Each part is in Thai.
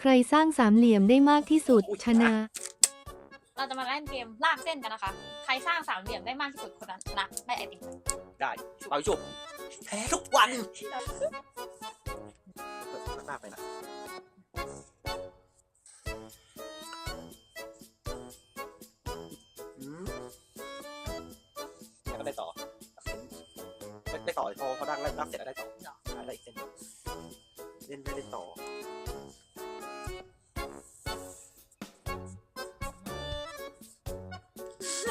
ใครสร้างสามเหลี่ยมได้มากที่สุดชนะ เราจะมาเล่นเกมลากเส้นกันนะคะ ใครสร้างสามเหลี่ยมได้มากที่สุดคนนั้นชนะได้ไอติมได้เอาชุบแพ้ทุกวันเปิดมากๆไปนะอืมแล้วก็ได้ต่อได้ได้ต่อพอพอดังแล้วดังเสร็จแล้วได้ต่อได้ได้อีกเส้นหนึ่งเล่นได้เล่นต่อ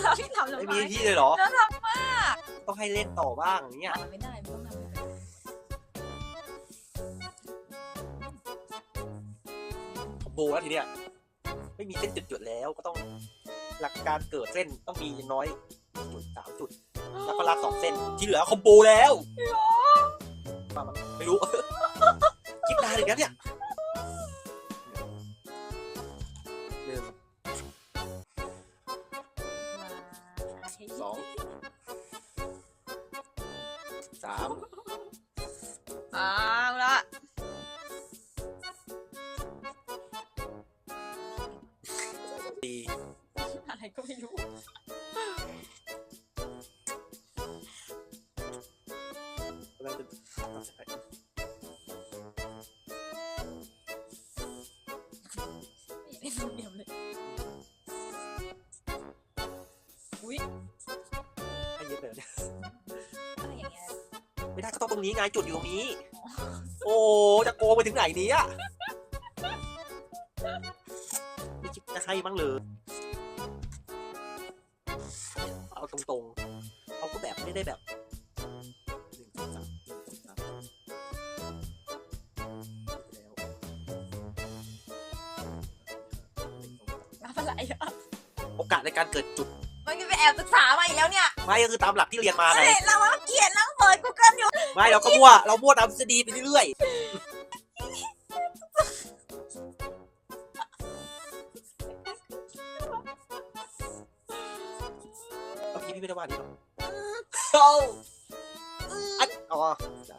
เราที่ทำลงไม่ไปมีที่เลยเหรอเราทำมากต้องให้เล่นต่อบ้างอย่างเงี้ยทำไม่ได้ไม่ต้องทำไม่ได้คอมโบแล้วทีเนี้ยไม่มีเส้นจุดๆแล้วก็ต้องหลักการเกิดเส้นต้องมีอย่างน้อยจุดสามจุด แล้วก็ลากสองเส้นที่เหลือคอมโบแล้วมามันไม่รู้ คิดนานอีกแล้วเนี่ย สองสามเอาละสี่อะไรก็ไม่รู้แล้วก็ตัดสินใจไม่ได้สามเหลี่ยมเลย อุ้ย ไม่ได้ก็ต้องตรงนี้ไงจุดอยู่ตรงนี้ โอ้จะโกงไปถึงไหนเนี้ยไม่คิดจะให้บ้างเลยเอาตรงๆเอาก็แบบไม่ได้แบบหนึ่งสองสามหนึ่งสองสามแล้วนับอะไรอะโอกาสในการเกิดจุด มันก็ไปแอบศึกษามาอีกแล้วเนี่ย ไม่ก็คือตามหลักที่เรียนมาไงเฮ้ยเราว่าเกลียดนั่งเไม่เราก็มั่วเรามั่วตามทฤษฎีไปเรื่อยๆเมื่อกี้พี่ไม่ได้ว่านี่หรอกเอาอันอ๋อได้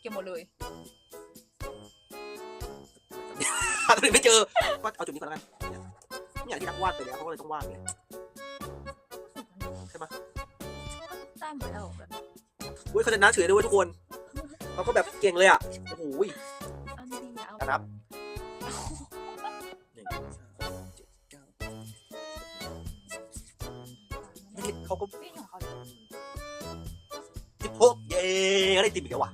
เก็บหมดเลย หาตัวอื่นไม่เจอก็เอาจุดนี้ก่อนแล้วกัน เนี่ยที่นักวาดไปแล้วเขาก็เลยต้องวาดไงใช่ปะได้หมดแล้วแบบอุ้ยเขาจะน่าเฉยด้วยเวยทุกคนเขาก็แบบเก่งเลยอะโอ้โหเอาดีๆเอานะครับหนึ่งสามเจ็ดเก้าไม่ได้เขาก็ไม่ของเขาเลยสิบหกเย้ได้ติมอีกแล้วว่ะ